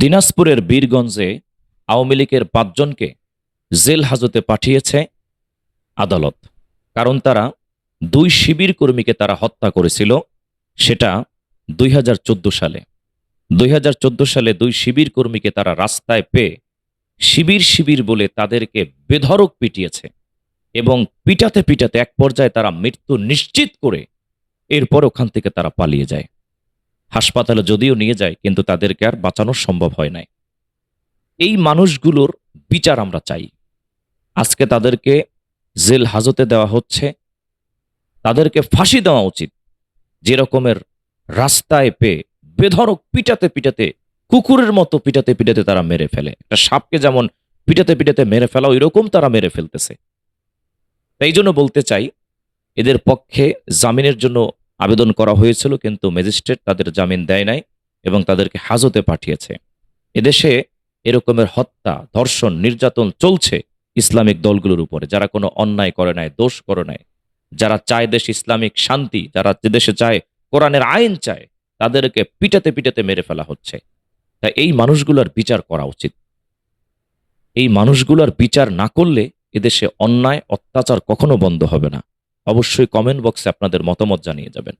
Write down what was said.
দিনাজপুরের বীরগঞ্জে আওয়ামী লীগের পাঁচজনকে জেল হাজতে পাঠিয়েছে আদালত। কারণ তারা দুই শিবির কর্মীকে তারা হত্যা করেছিল, সেটা দুই হাজার চোদ্দ সালে। দুই হাজার চোদ্দ সালে দুই শিবির কর্মীকে তারা রাস্তায় পেয়ে শিবির শিবির বলে তাদেরকে বেধরক পিটিয়েছে এবং পিটাতে পিটাতে এক পর্যায়ে তারা মৃত্যু নিশ্চিত করে এরপর ওখান থেকে তারা পালিয়ে যায়। হাসপাতালে যদিও নিয়ে যায়, কিন্তু তাদেরকে আর বাঁচানো সম্ভব হয় নাই। এই মানুষগুলোর বিচার আমরা চাই। আজকে তাদেরকে জেল হাজতে দেওয়া হচ্ছে। তাদেরকে ফাঁসি দেওয়া উচিত। যে রকমের রাস্তায় পেয়ে বেধরক পিটাতে পিটাতে, কুকুরের মতো পিটাতে পিটাতে তারা মেরে ফেলে। একটা সাপকে যেমন পিটাতে পিটাতে মেরে ফেলা ওই রকম তারা মেরে ফেলতেছে। তাই জন্য বলতে চাই, এদের পক্ষে জামিনের জন্য আবেদন করা হয়েছিল, কিন্তু ম্যাজিস্ট্রেট তাদের জামিন দেয় নাই এবং তাদেরকে হাজতে পাঠিয়েছে। এদেশে এরকমের হত্যা, ধর্ষণ, নির্যাতন চলছে ইসলামিক দলগুলোর উপরে। যারা কোনো অন্যায় করে নাই, দোষ করে নাই, যারা চায় দেশ ইসলামিক শান্তি, যারা যে দেশে চায়, কোরআনের আইন চায়, তাদেরকে পিটাতে পিটাতে মেরে ফেলা হচ্ছে। তাই এই মানুষগুলোর বিচার করা উচিত। এই মানুষগুলোর বিচার না করলে এদেশে অন্যায়, অত্যাচার কখনো বন্ধ হবে না। অবশ্যই কমেন্ট বক্সে আপনাদের মতামত জানিয়ে যাবেন।